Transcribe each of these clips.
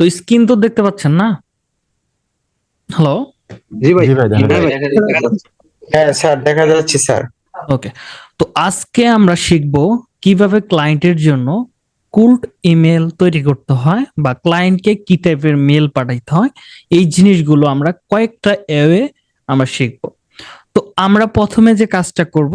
তো স্ক্রিন তো দেখতে পাচ্ছেন না? হ্যালো জি ভাই হ্যাঁ। হ্যাঁ স্যার দেখা যাচ্ছে স্যার। ওকে তো আজকে আমরা শিখব কীভাবে ক্লায়েন্টের জন্য কুল্ট ইমেল তৈরি করতে হয় বা ক্লায়েন্টকে কি টাইপের মেল পাঠাইতে হয়। এই জিনিসগুলো আমরা কয়েকটা এওয়ে আমরা শিখব। তো আমরা প্রথমে যে কাজটা করব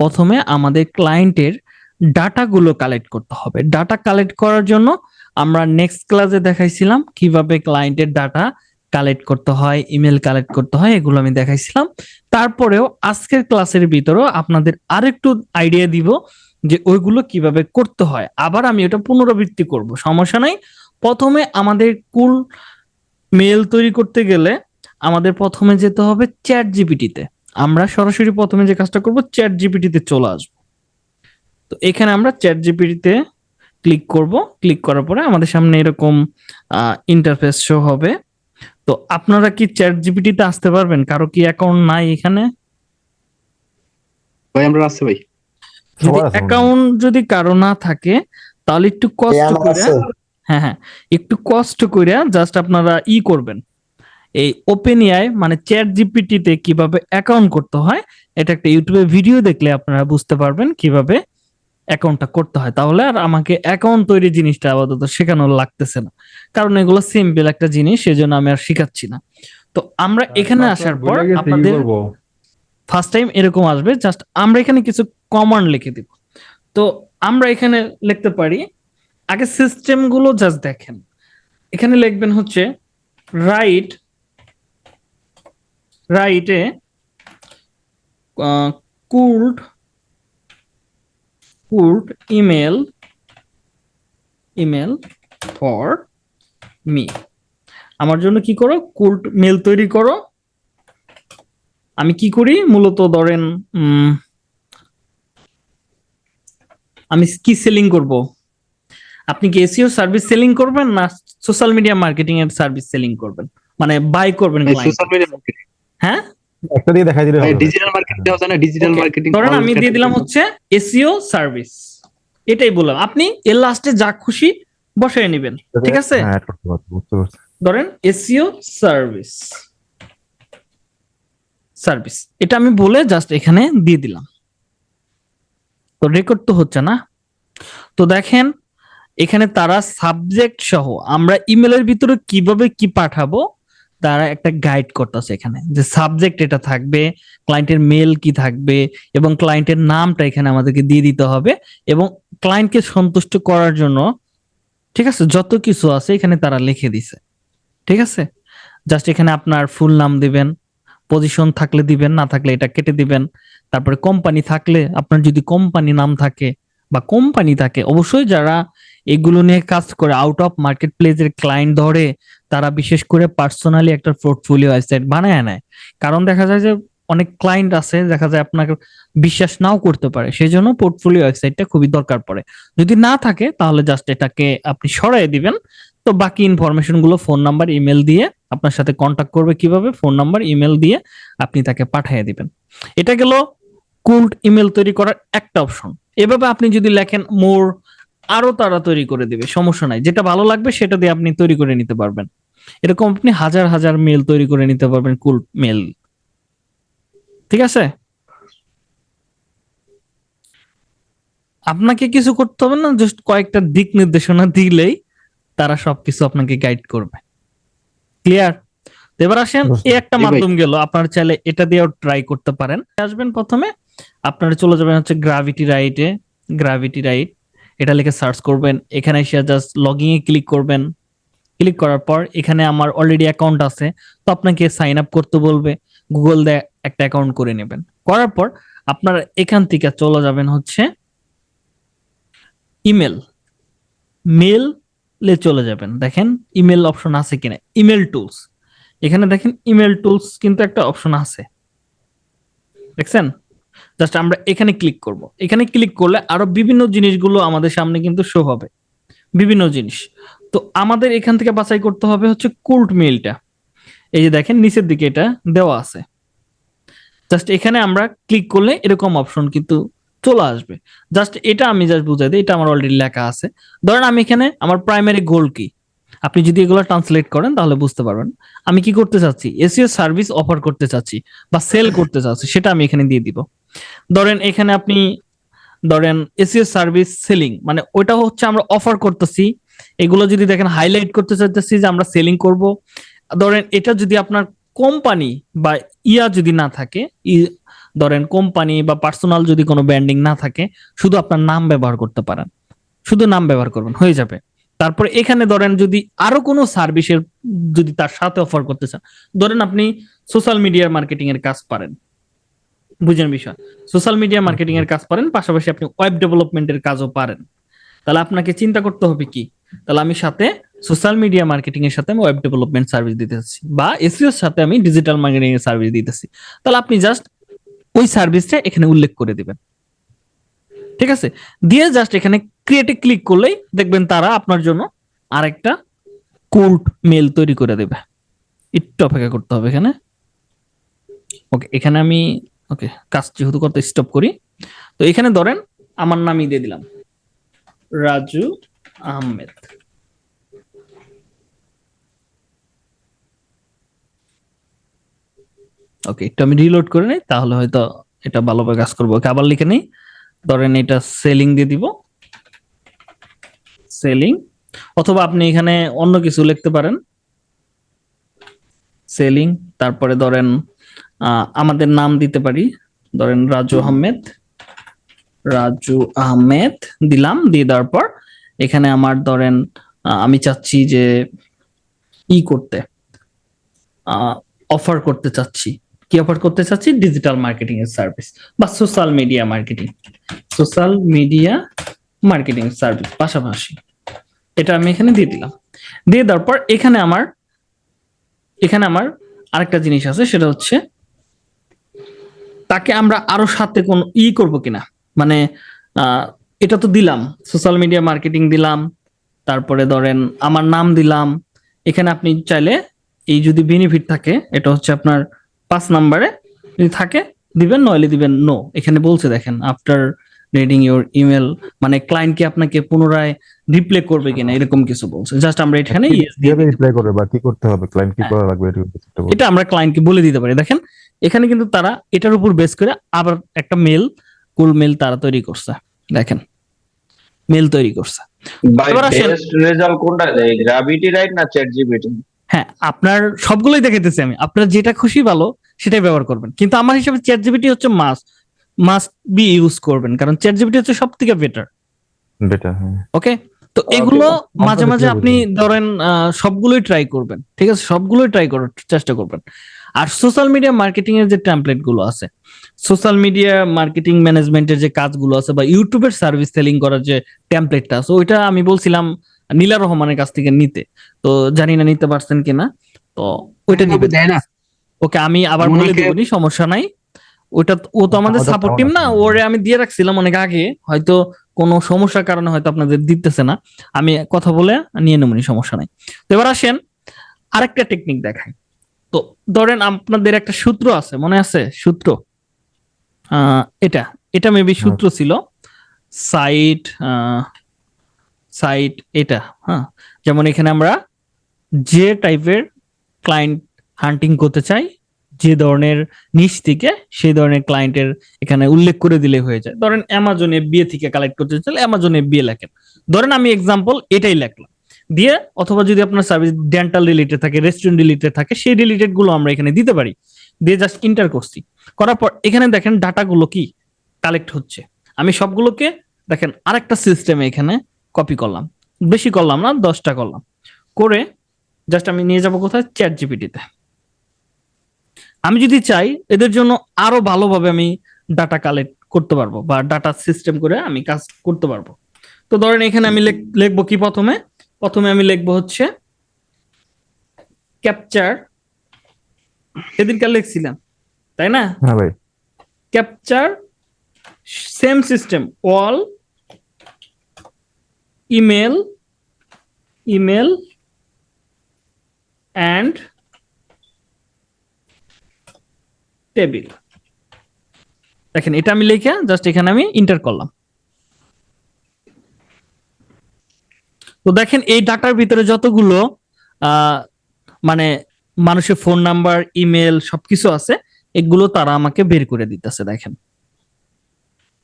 প্রথমে আমাদের ক্লায়েন্টের ডাটাগুলো কালেক্ট করতে হবে। ডাটা কালেক্ট করার জন্য আমরা নেক্সট ক্লাসে দেখাইছিলাম কীভাবে ক্লায়েন্টের ডাটা কালেক্ট করতে হয় ইমেল কালেক্ট করতে হয়, এগুলো আমি দেখাইছিলাম। তারপরেও আজকের ক্লাসের ভিতরেও আপনাদের আরেকটু আইডিয়া দিব যে ওইগুলো কীভাবে করতে হয়। আবার আমি ওটা পুনরাবৃত্তি করব, সমস্যা নাই। প্রথমে আমাদের কুল মেল তৈরি করতে গেলে আমাদের প্রথমে যেতে হবে চ্যাট জিপিটিতে আমরা সরাসরি প্রথমে যে কাজটা করব চ্যাট জিপিটিতে চলে আসব। তো এখানে আমরা চ্যাট জিপিটিতে ক্লিক করব ক্লিক করার পরে আমাদের সামনে এরকম ইন্টারফেস শো হবে। তো আপনারা কি চ্যাট জিপিটিতে আসতে পারবেন? কারও কি অ্যাকাউন্ট নাই এখানে? ভাই আমরা আসছে ভাই। যদি। অ্যাকাউন্ট যদি কারও না থাকে তাহলে একটু কষ্ট করে হ্যাঁ হ্যাঁ একটু কষ্ট করে জাস্ট আপনারা ই করবেন। এই ওপেন এআই মানে চ্যাট জিপিটিতে কীভাবে অ্যাকাউন্ট করতে হয় এটা একটা ইউটিউবে ভিডিও দেখলে আপনারা বুঝতে পারবেন কীভাবে অ্যাকাউন্টটা করতে হয় তাহলে আর আমাকে অ্যাকাউন্ট তৈরি জিনিসটা আপাতত শেখানো লাগতেছে না। কারণ এগুলো সিম্পল একটা জিনিস সেজন্য আমি আর শিখাচ্ছি না। তো আমরা এখানে আসার পর আপনাদের ফার্স্ট টাইম এরকম আসবে জাস্ট আমরা এখানে কিছু কমান্ড লিখে দিব। তো আমরা এখানে লিখতে পারি আগে সিস্টেমগুলো জাস্ট দেখেন। এখানে লিখবেন হচ্ছে রাইট রাইটে cold cold email email for me আমার জন্য কি করো? কুল্ড মেল তৈরি করো। আমি কি করি? মূলত ধরেন উম, আমি কি সেলিং করব? আপনি কি এসিও সার্ভিস সেলিং করবেন না সোশ্যাল মিডিয়া মার্কেটিং এর সার্ভিস সেলিং করবেন? মানে বাই করবেন সোশ্যাল মিডিয়া মার্কেটিং হ্যাঁ? একটা দিয়ে দেখাই দিলে হবে। ডিজিটাল মার্কেটিং দেওয়া যায় না ডিজিটাল মার্কেটিং ধরেন আমি দিয়ে দিলাম হচ্ছে এসিও সার্ভিস এটাই বললাম। আপনি এর লাস্টে যা খুশি বসায় নেবেন ঠিক আছে? হ্যাঁ, বুঝতে পারছি। ধরেন এসিও সার্ভিস সার্ভিস এটা আমি বলে জাস্ট এখানে দিয়ে দিলাম। তো রেকর্ড তো হচ্ছে না। তো দেখেন এখানে তারা সাবজেক্ট সহ আমরা ইমেলের ভিতরে কীভাবে কি পাঠাবো তারা একটা গাইড করতেছে এখানে যে সাবজেক্ট এটা থাকবে ক্লায়েন্টের মেল কি থাকবে এবং ক্লায়েন্টের নামটা এখানে আমাদেরকে দিয়ে দিতে হবে এবং ক্লায়েন্টকে সন্তুষ্ট করার জন্য ঠিক আছে, যত কিছু আছে এখানে তারা লিখে দিছে। ঠিক আছে? জাস্ট এখানে আপনার ফুল নাম দিবেন পজিশন থাকলে দিবেন, না থাকলে এটা কেটে দিবেন। তারপরে কোম্পানি থাকলে, আপনার যদি কোম্পানি নাম থাকে বা কোম্পানি থাকে, অবশ্যই যারা এগুলো নিয়ে কাজ করে আউট অফ মার্কেট প্লেসের ক্লায়েন্ট ধরে তারা বিশেষ করে পার্সোনালি একটা পোর্টফোলিও ওয়েবসাইট বানায় নেয়। কারণ দেখা যায় যে অনেক ক্লায়েন্ট আছে, দেখা যায় আপনাকে বিশ্বাস নাও করতে পারে সেই জন্য পোর্টফোলিও ওয়েবসাইটটা খুবই দরকার পড়ে। যদি না থাকে, তাহলে জাস্ট এটাকে আপনি সরাই দিবেন। তো বাকি ইনফরমেশনগুলো ফোন নাম্বার ইমেল দিয়ে আপনার সাথে কন্ট্যাক্ট করবে কীভাবে ফোন নাম্বার ইমেল দিয়ে আপনি তাকে পাঠিয়ে দিবেন। এটা গেল কুল্ড ইমেল তৈরি করার একটা অপশন এভাবে আপনি যদি লেখেন মোর আরও তারা তৈরি করে দিবে সমস্যা নাই। যেটা ভালো লাগবে সেটা দিয়ে আপনি তৈরি করে নিতে পারবেন। এরকম আপনি হাজার হাজার মেল তৈরি করে নিতে পারবেন কুল মেল। ঠিক আছে? আপনাকে কিছু করতে হবে না জাস্ট কয়েকটা দিক নির্দেশনা দিলেই তারা সবকিছু আপনাকে গাইড করবে। ক্লিয়ার এবার আসেন এই একটা মাধ্যম গেল আপনারা চাইলে এটা দিয়েও ট্রাই করতে পারেন। আসবেন প্রথমে আপনারা চলে যাবেন হচ্ছে গ্রাভিটি রাইটে গ্রাভিটি রাইট এটা লিখে সার্চ করবেন, এখানে এসে জাস্ট লগইন এ ক্লিক করবেন। ক্লিক করার পর এখানে আমার অলরেডি অ্যাকাউন্ট আছে, তো আপনাকে সাইন আপ করতে বলবে গুগল দিয়ে একটা অ্যাকাউন্ট করে নেবেন। করার পর আপনারা এখান থেকে চলে যাবেন হচ্ছে ইমেল মেলে চলে যাবেন, দেখেন ইমেল অপশন আছে কিনা ইমেল টুলস এখানে দেখেন ইমেল টুলস কিন্তু একটা অপশন আছে। দেখছেন? জাস্ট আমরা এখানে ক্লিক করব। এখানে ক্লিক করলে আরও বিভিন্ন জিনিসগুলো আমাদের সামনে কিন্তু শো হবে। বিভিন্ন জিনিস। তো আমাদের এখান থেকে বাছাই করতে হবে হচ্ছে কুল্ট মেইলটা এই যে দেখেন, নিচের দিকে এটা দেওয়া আছে। জাস্ট এখানে আমরা ক্লিক করলে এরকম অপশন কিন্তু চলে আসবে। জাস্ট এটা আমি জাস্ট বুঝাই দিই, এটা আমার অলরেডি লেখা আছে। ধরেন আমি এখানে আমার প্রাইমারি গোল কি? আপনি যদি এগুলো ট্রান্সলেট করেন তাহলে বুঝতে পারবেন। আমি কি করতে চাচ্ছি? এসিও সার্ভিস অফার করতে চাচ্ছি বা সেল করতে চাচ্ছি, সেটা আমি এখানে দিয়ে দিব। ধরেন এখানে আপনি, ধরেন এসিও সার্ভিস সেলিং মানে ওইটা হচ্ছে আমরা অফার করতেছি। এগুলো যদি দেখেন হাইলাইট করতে চাইতেছি যে আমরা সেলিং করব। ধরেন এটা যদি আপনার কোম্পানি বা ইয়া যদি না থাকে ধরেন কোম্পানি বা পার্সোনাল যদি কোনো ব্র্যান্ডিং না থাকে, শুধু আপনার নাম ব্যবহার করতে পারেন। শুধু নাম ব্যবহার করবেন, হয়ে যাবে। তারপরে এখানে ধরেন যদি আরও কোনো সার্ভিসের যদি তার সাথে অফার করতে চান, ধরেন আপনি সোশ্যাল মিডিয়ার মার্কেটিং এর কাজ পারেন। বুঝেন বিষয়। সোশ্যাল মিডিয়া মার্কেটিং এর কাজ পারেন পাশাপাশি আপনি ওয়েব ডেভেলপমেন্টের কাজও পারেন। তাহলে আপনাকে চিন্তা করতে হবে কি? তাহলে আমি সাথে সোশ্যাল মিডিয়া মার্কেটিং এর সাথে আমি ওয়েব ডেভেলপমেন্ট সার্ভিস দিতেছি বা এসিওর সাথে আমি ডিজিটাল মার্কেটিং এর সার্ভিস দিতেছি তাহলে আপনি জাস্ট ওই সার্ভিসটা এখানে উল্লেখ করে দিবেন। ঠিক আছে? দিয়ে জাস্ট এখানে ক্রিয়েটে ক্লিক করলেই দেখবেন তারা আপনার জন্য আরেকটা কোল্ড মেল তৈরি করে দেবে। একটু অপেক্ষা করতে হবে এখানে। ওকে এখানে আমি ওকে কাজ যেহেতু করতে স্টপ করি। তো এখানে ধরেন আমার নামই দিয়ে দিলাম। রাজু আহমেদ। ওকে একটু আমি রিলোড করে নিই, তাহলে হয়তো এটা ভালোভাবে কাজ করব। আবার লিখে নিই। ধরেন এটা সেলিং দিয়ে দিব। সেলিং অথবা আপনি এখানে অন্য কিছু লিখতে পারেন। সেলিং তারপরে ধরেন আমাদের নাম দিতে পারি। ধরেন রাজু আহমেদ। রাজু আহমেদ দিলাম, দিয়ে দেওয়ার পর এখানে আমার ধরেন আমি চাচ্ছি যে ই করতে অফার করতে চাচ্ছি। কি অফার করতে চাচ্ছি? ডিজিটাল মার্কেটিং এর সার্ভিস বা social media marketing social media marketing service পাশাপাশি। এটা আমি এখানে দিয়ে দিলাম। দিয়ে দেওয়ার পর এখানে আমার এখানে আমার আরেকটা জিনিস আছে, সেটা হচ্ছে তাকে আমরা আরও সাথে কোন ই করব কিনা? মানে এটা তো দিলাম। সোশ্যাল মিডিয়া মার্কেটিং দিলাম, তারপরে ধরেন আমার নাম দিলাম। এখানে আপনি চাইলে এই যদি বেনিফিট থাকে, এটা হচ্ছে আপনার পাঁচ নাম্বারে যদি থাকে, দিবেন, নইলে দিবেন নো এখানে বলছে দেখেন আফটার রিডিং ইউর ইমেল মানে ক্লায়েন্ট কি আপনাকে পুনরায় রিপ্লে করবে কিনা এরকম কিছু বলছে। জাস্ট আমরা এখানে দিয়ে করবে বা কি করতে হবে? ক্লায়েন্ট কি হ্যাঁ। করা লাগবে এটা আমরা ক্লায়েন্টকে বলে দিতে পারি। দেখেন এখানে কিন্তু তারা এটার উপর বেস করে আবার একটা মেল কুল মেল তারা তৈরি করছে। দেখেন মেল তৈরি করছে। এবার আসেন। রেজাল্ট কোনটা? দেয় গ্র্যাভিটি রাইট না চ্যাট জিপিটি হ্যাঁ আপনার সবগুলোই দেখাইতেছি আমি। আপনার যেটা খুশি ভালো সেটাই ব্যবহার করবেন। কিন্তু আমার হিসাবে চ্যাট জিপিটি হচ্ছে মাস্ট মাস্ট বি ইউজ করবেন। কারণ চ্যাট জিপিটি হচ্ছে সব থেকে বেটার বেটা হ্যাঁ। ওকে তো এগুলো মাঝে মাঝে আপনি ধরেন আহ, সবগুলোই ট্রাই করবেন ঠিক আছে? সবগুলোই ট্রাই করার চেষ্টা করবেন। আর সোশ্যাল মিডিয়া মার্কেটিং এর যে টেমপ্লেটগুলো আছে সোশ্যাল মিডিয়া মার্কেটিং ম্যানেজমেন্টের যে কাজগুলো আছে বা ইউটিউবের সার্ভিস সেলিং করার যে টেমপ্লেটটা আছে ওইটা আমি বলছিলাম নীলা রহমানের কাছ থেকে নিতে। তো জানি না নিতে পারছেন কিনা তো ওইটা নিবে দেয় না। ওকে আমি আবার বলে দেবনি সমস্যা নাই। ওটা ও তো আমাদের সাপোর্ট টিম না। ওরে আমি দিয়ে রাখছিলাম অনেক আগে হয়তো কোনো সমস্যার কারণে হয়তো আপনাদের দিতেছে না। আমি কথা বলে নিয়ে নেবনি সমস্যা নাই। তো এবার আসেন আরেকটা টেকনিক দেখাই। তো ধরেন আপনাদের একটা সূত্র আছে মনে আছে? সূত্র? এটা। এটা মেবি সূত্র ছিল সাইট সাইট এটা হ্যাঁ? যেমন এখানে আমরা যে টাইপের ক্লায়েন্ট হান্টিং করতে চাই যে ধরনের নিচ থেকে সেই ধরনের ক্লায়েন্টের এখানে উল্লেখ করে দিলে হয়ে যায়। ধরেন অ্যামাজনে বিয়ে থেকে কালেক্ট করতে চাইলে অ্যামাজনে বিয়ে লেখেন। ধরেন আমি এক্সাম্পল এটাই লেখলাম। দিয়ে অথবা যদি আপনার সার্ভিস ডেন্টাল রিলেটেড থাকে রেস্টুরেন্ট রিলেটেড থাকে, সেই রিলেটেডগুলো আমরা এখানে দিতে পারি। দিয়ে জাস্ট ইন্টার করছি। করার পর এখানে দেখেন ডাটাগুলো কি কালেক্ট হচ্ছে। আমি সবগুলোকে দেখেন আরেকটা সিস্টেমে এখানে কপি করলাম। বেশি করলাম না, দশটা করলাম। করে জাস্ট আমি নিয়ে যাব কোথায়? চ্যাট জিপিটিতে আমি যদি চাই এদের জন্য আরও ভালোভাবে আমি ডাটা কালেক্ট করতে পারব বা ডাটা সিস্টেম করে আমি কাজ করতে পারব। তো ধরেন এখানে আমি লিখ- লিখব কি প্রথমে? প্রথমে আমি লিখব হচ্ছে ক্যাপচার সেদিনকার লিখছিলাম তাই না? Capture same system same email email email email and table. দেখেন, এটা আমি লিখে জাস্ট এখানে আমি ইন্টার করলাম। তো দেখেন, এই ডাটার ভিতরে যতগুলো মানে মানুষের ফোন নাম্বার ইমেল সবকিছু আছে, এগুলো তারা আমাকে বের করে দিতেছে, দেখেন।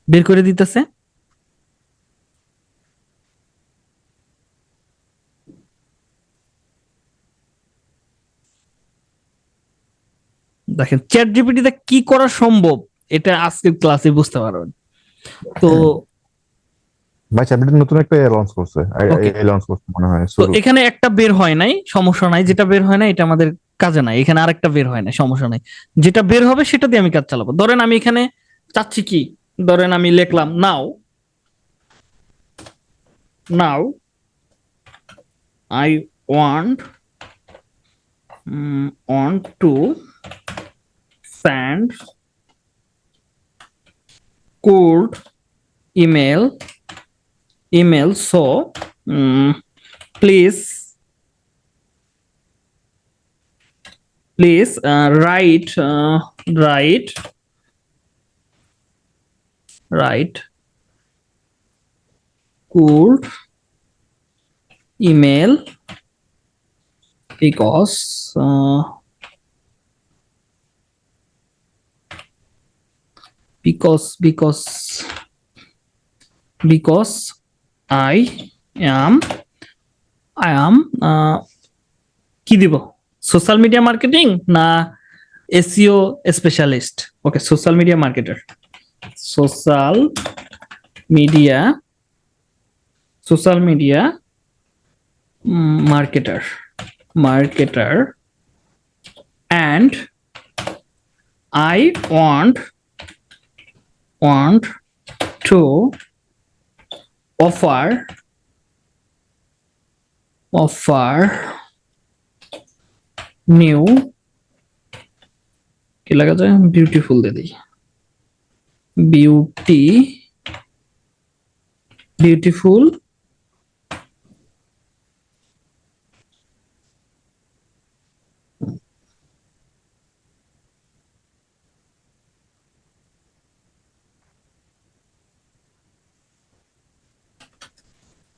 বের করে দিতেছে। দেখেন চ্যাট জিপিটিতে কি করা সম্ভব এটা আজকের ক্লাসে বুঝতে পারবেন। তো ভাই চ্যাটজিপিটি নতুন একটা লঞ্চ করছে। লঞ্চ করছে মনে হয় তো এখানে একটা বের হয় নাই সমস্যা নাই যেটা বের হয় না এটা আমাদের কাজে নাই। এখানে আরেকটা বের হয় না সমস্যা নাই। যেটা বের হবে সেটা দিয়ে আমি কাজ চালাবো। ধরেন আমি এখানে চাচ্ছি কি? ধরেন আমি লিখলাম now now I want want to send. Cold email. Email. So mm, please. Please uh, write uh, write. Write. Cold email. Because uh, because because because I am I am uh, কি দিব? Social media marketing না SEO specialist okay social media marketer social media social media marketer marketer and I want want to offer offer new কি লাগা যায় beautiful দিয়ে দিই। Beauty beautiful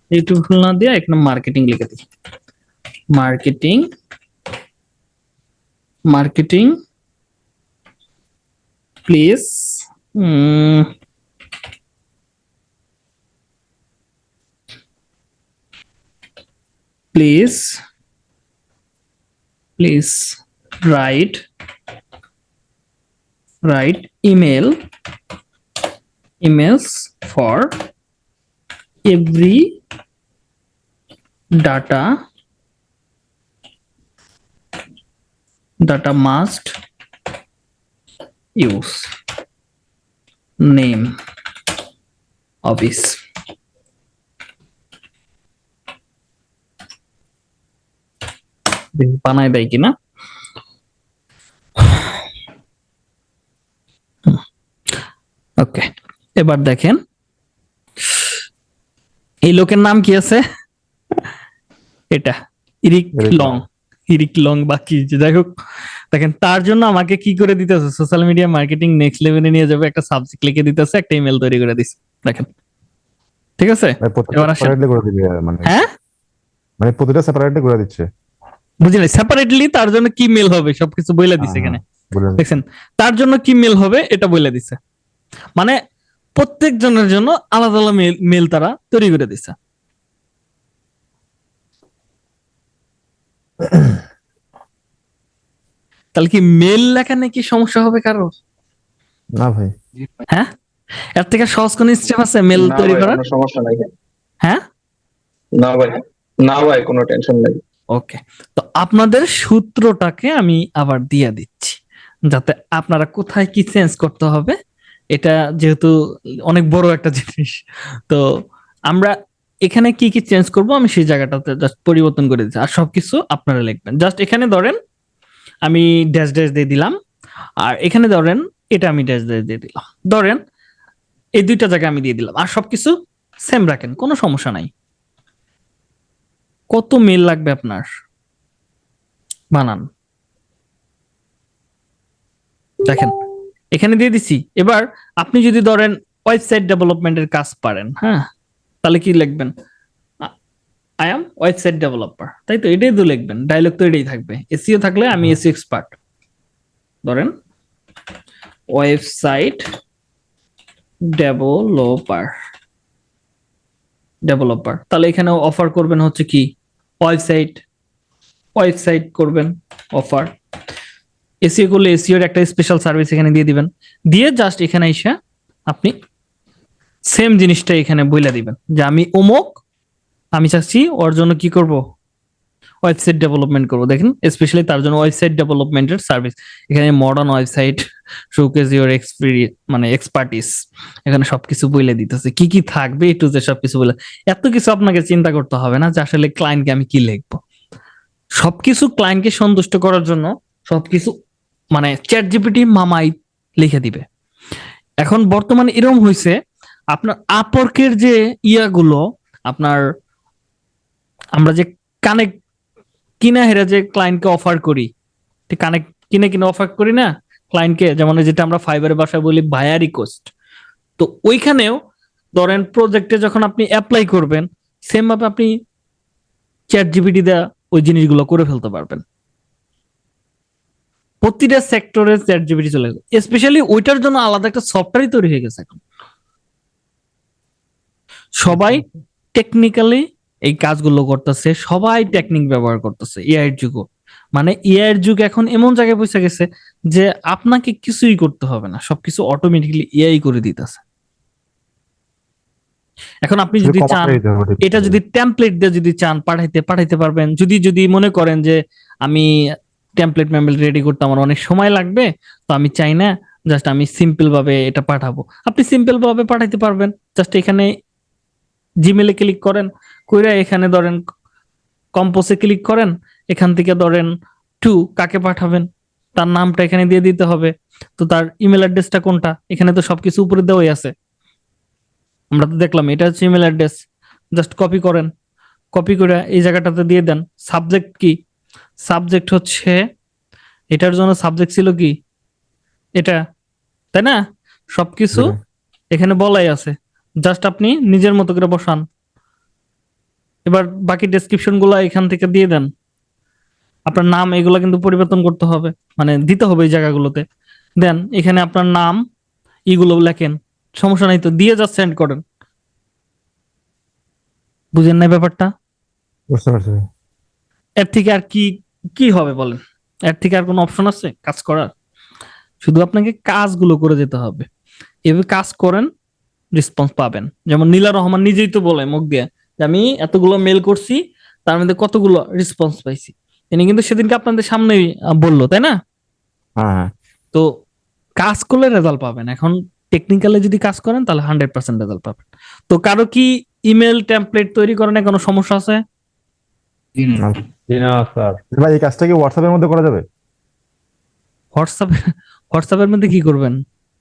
beautiful না দিয়ে এক মার্কেটিং লিখে দিই। Marketing marketing please please please write write email emails for every data must use name office. দেখি বানায় দেয় কিনা। ওকে এবার দেখেন। এই লোকের নাম কি আছে? এটা। Eric long. ইরিক লং বা কি যাই হোক। দেখেন তার জন্য আমাকে কি করে দিতেছে? সোশ্যাল মিডিয়া মার্কেটিং নেক্সট লেভেলে নিয়ে যাবে একটা সাবজেক্ট লিখে দিতেছে একটা ইমেল তৈরি করে দিছে। দেখেন। ঠিক আছে? এবার আসেন। সেপারেটলি করে দিবে মানে। হ্যাঁ? মানে প্রতিটা সেপারেটলি করে দিচ্ছে। বুঝলেন? সেপারেটলি তার জন্য কি মেল হবে? সবকিছু বইলা দিছে হ্যাঁ, এখানে। বলে দেখছেন? তার জন্য কি মেল হবে? এটা বলে দিছে। মানে প্রত্যেক জনের জন্য আলাদা আলাদা মেল তারা তৈরি করে দিছে। তাহলে কি মেল লেখা নাকি সমস্যা হবে কারও না ভাই। হ্যাঁ? এর থেকে সহজ কোন স্টেপ আছে মেল তৈরি করার? সমস্যা নাই। হ্যাঁ? না ভাই না ভাই কোনো টেনশন নাই। ওকে তো আপনাদের সূত্রটাকে আমি আবার দিয়ে দিচ্ছি যাতে আপনারা কোথায় কি চেঞ্জ করতে হবে এটা যেহেতু অনেক বড় একটা জিনিস তো আমরা এখানে কি কি চেঞ্জ করব আমি সেই জায়গাটাতে জাস্ট পরিবর্তন করে দিচ্ছি। আর সবকিছু আপনারা লিখবেন। জাস্ট এখানে ধরেন, আমি ড্যাশ ড্যাশ দিয়ে দিলাম। আর এখানে ধরেন, এটা আমি ড্যাশ ড্যাশ দিয়ে দিলাম। ধরেন, এই দুইটা জায়গা আমি দিয়ে দিলাম। আর সবকিছু সেম রাখেন, কোনো সমস্যা নাই। কত মেল লাগবে আপনার? বানান। দেখেন, এখানে দিয়ে দিছি। এবার আপনি যদি ধরেন ওয়েবসাইট ডেভেলপমেন্টের কাজ পারেন হ্যাঁ? তাহলে কি লিখবেন? আই এম ওয়েবসাইট ডেভেলপার তাই তো এটাই তো লিখবেন। ডায়লগ তো এটাই থাকবে। এসিও থাকলে আমি এসিও এক্সপার্ট ধরেন ওয়েবসাইট ডেভেলপার ডেভেলপার তাহলে এখানে অফার করবেন হচ্ছে কি? ওয়েবসাইট ওয়েবসাইট করবেন অফার এসিও করলে এসিওর একটা স্পেশাল সার্ভিস এখানে দিয়ে দিবেন। দিয়ে জাস্ট এখানে এসে আপনি সেম জিনিসটা এখানে বইলা দিবেন, যে আমি অমুক, আমি চাচ্ছি ওর জন্য কি করব? ওয়েবসাইট ডেভেলপমেন্ট করব। দেখেন স্পেশালি তার জন্য ওয়েবসাইট ডেভেলপমেন্টের সার্ভিস এখানে modern website showcase your experience মানে এক্সপার্টিস এখানে সবকিছু বলে দিতেছে। কি কি থাকবে একটু যে সবকিছু বলে এত কিছু আপনাকে চিন্তা করতে হবে না যে আসলে ক্লায়েন্টকে আমি কি লিখব। সবকিছু ক্লায়েন্টকে সন্তুষ্ট করার জন্য সবকিছু মানে চ্যাট জিপিটি মামাই লিখে দিবে। এখন বর্তমানে এরকম হয়েছে আপনার আপর্কের যে ইয়াগুলো, আপনার আমরা যে কানেক্ট কিনা হেরা যে ক্লায়েন্টকে অফার করি কানেক্ট কিনে কিনে অফার করি না ক্লায়েন্টকে যেমন যেটা আমরা ফাইবারের ভাষায় বলি ভায়া রিকোয়েস্ট তো ওইখানেও ধরেন প্রজেক্টে যখন আপনি অ্যাপ্লাই করবেন সেম ভাবে আপনি চ্যাট জিপিটি দেওয়া ওই জিনিসগুলো করে ফেলতে পারবেন। প্রতিটা সেক্টরে চ্যাট জিপিটি চলে গেছে। স্পেশালি ওইটার জন্য আলাদা একটা সফটওয়্যারই তৈরি হয়ে গেছে এখন। সবাই টেকনিক্যালি এই কাজগুলো করতেছে সবাই টেকনিক ব্যবহার করতেছে এআই এর যুগ মানে এআই এর যুগ এখন এমন জায়গায় পৌঁছে গেছে যে আপনাকে কিছুই করতে হবে না সবকিছু অটোমেটিকলি এআই করে দিতেছে। এখন আপনি যদি চান এটা যদি টেমপ্লেট দিয়ে যদি চান পাঠাইতে পাঠাইতে পারবেন। যদি যদি মনে করেন যে আমি টেমপ্লেট মেমপ্লেট রেডি করতে আমার অনেক সময় লাগবে তো আমি চাই না জাস্ট আমি সিম্পল ভাবে এটা পাঠাবো। আপনি সিম্পল ভাবে পাঠাইতে পারবেন জাস্ট এখানে জিমেলে ক্লিক করেন কইরা এখানে ধরেন কম্পোসে ক্লিক করেন এখান থেকে ধরেন টু কাকে পাঠাবেন তার নামটা এখানে দিয়ে দিতে হবে। তো তার ইমেল অ্যাড্রেসটা কোনটা? এখানে তো সবকিছু উপরে দেওয়াই আছে। আমরা তো দেখলাম এটা হচ্ছে ইমেল অ্যাড্রেস জাস্ট কপি করেন। কপি করে এই জায়গাটাতে দিয়ে দেন। সাবজেক্ট কি? সাবজেক্ট হচ্ছে এটার জন্য সাবজেক্ট ছিল কি? এটা তাই না? সবকিছু এখানে বলাই আছে। জাস্ট আপনি নিজের মতো করে বসান। এবার বাকি ডেসক্রিপশনগুলা এখান থেকে দিয়ে দেন। আপনার নাম এগুলা কিন্তু পরিবর্তন করতে হবে। মানে দিতে হবে এই জায়গাগুলোতে। দেন এখানে আপনার নাম এগুলো লেখেন। সমস্যা নাই তো দিয়ে যা সেন্ড করেন। বুঝেন না ব্যাপারটা? বুঝতে পারছি এর থেকে আর কি কি হবে বলেন? এর থেকে আর কোনো অপশন আছে? কাজ করার? শুধু আপনাকে কাজগুলো করে যেতে হবে। এভাবে কাজ করেন রেসপন্স পাবেন। যেমন নীলা রহমান নিজেই তো বলে মুখ দিয়ে যে আমি এতগুলো মেল করছি তার মধ্যে কতগুলো রেসপন্স পাইছি। তিনি কিন্তু সেদিনকে আপনাদের সামনেই বলল তাই না? হ্যাঁ হ্যাঁ। তো কাজ করলে রেজাল্ট পাবেন। এখন টেকনিক্যালি যদি কাজ করেন তাহলে হান্ড্রেড পার্সেন্ট রেজাল্ট পাবেন। তো কারও কি ইমেল টেমপ্লেট তৈরি করেন কোনো সমস্যা আছে? ভাই এই কাজটা কি হোয়াটসঅ্যাপের মধ্যে করা যাবে? হোয়াটসঅ্যাপে হোয়াটসঅ্যাপের মধ্যে কি করবেন?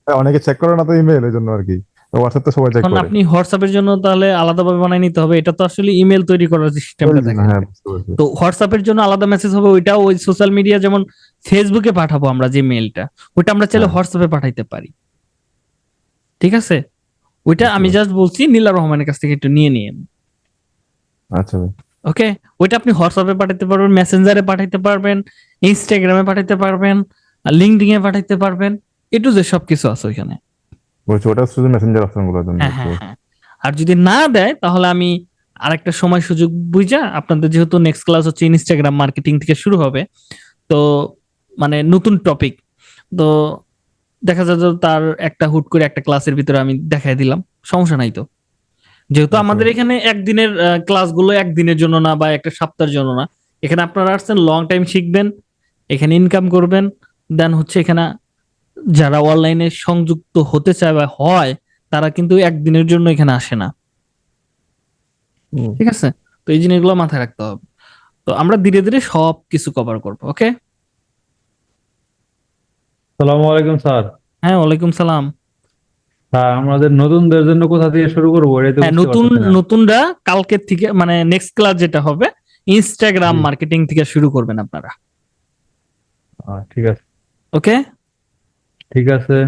অনেকে চেক করে না তো ইমেল এই জন্য আর কি। হোয়াটসঅ্যাপ তো সবাই চেক করে। আপনি হোয়াটসঅ্যাপের জন্য তাহলে আলাদাভাবে বানাই নিতে হবে। এটা তো আসলে ইমেল তৈরি করার সিস্টেমটা দেখেন। হ্যাঁ পারছি। তো হোয়াটসঅ্যাপের জন্য আলাদা মেসেজ হবে ওইটা ওই সোশ্যাল মিডিয়া যেমন ফেসবুকে পাঠাবো আমরা যে মেলটা ওইটা আমরা চাইলে হ্যাঁ। হোয়াটসঅ্যাপে পাঠাইতে পারি। ঠিক আছে? ওইটা আমি জাস্ট বলছি নীলা রহমানের কাছ থেকে একটু নিয়ে নিয়ে আচ্ছা ওকে ওইটা আপনি হোয়াটসঅ্যাপে পাঠাতে পারবেন মেসেঞ্জারে পাঠাইতে পারবেন ইনস্টাগ্রামে পাঠাইতে পারবেন লিঙ্কডিং এ পাঠাইতে পারবেন এটু যে সবকিছু আছে ওইখানে। বলছি ওটা শুধু মেসেঞ্জার অপশনগুলোর জন্য হ্যাঁ হ্যাঁ হ্যাঁ। আর যদি না দেয় তাহলে আমি আরেকটা সময় সুযোগ বুঝা আপনাদের যেহেতু নেক্সট ক্লাস হচ্ছে ইনস্টাগ্রাম মার্কেটিং থেকে শুরু হবে তো মানে নতুন টপিক তো দেখা যায় যে তার একটা হুট করে একটা ক্লাসের ভিতরে আমি দেখাই দিলাম সমস্যা নাই তো। যেহেতু আচ্ছা। আমাদের এখানে একদিনের ক্লাসগুলো একদিনের জন্য না বা একটা সপ্তাহের জন্য না এখানে আপনারা আসছেন লং টাইম শিখবেন এখানে ইনকাম করবেন দেন হচ্ছে এখানে যারা অনলাইনে সংযুক্ত হতে চায় বা হয় তারা কিন্তু একদিনের জন্য এখানে আসে না। ঠিক আছে? তো এই জিনিসগুলো মাথায় রাখতে হবে। তো আমরা ধীরে ধীরে সব কিছু কভার করব ওকে সালামু আলাইকুম স্যার। হ্যাঁ ওয়ালাইকুম সালাম। স্যার আমাদের নতুনদের জন্য কোথা থেকে শুরু করব? এটাই তো হ্যাঁ নতুন নতুনরা কালকের থেকে মানে নেক্সট ক্লাস যেটা হবে ইনস্টাগ্রাম মার্কেটিং থেকে শুরু করবেন আপনারা। ঠিক আছে। ওকে ঠিক আছে।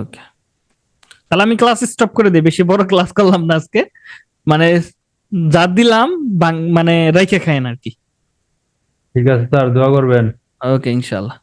ওকে তাহলে আমি ক্লাস স্টপ করে দিই বেশি বড় ক্লাস করলাম না আজকে। মানে যা দিলাম মানে রেখে খায়েন আর কি। ঠিক আছে স্যার দোয়া করবেন। ওকে ইনশাল্লাহ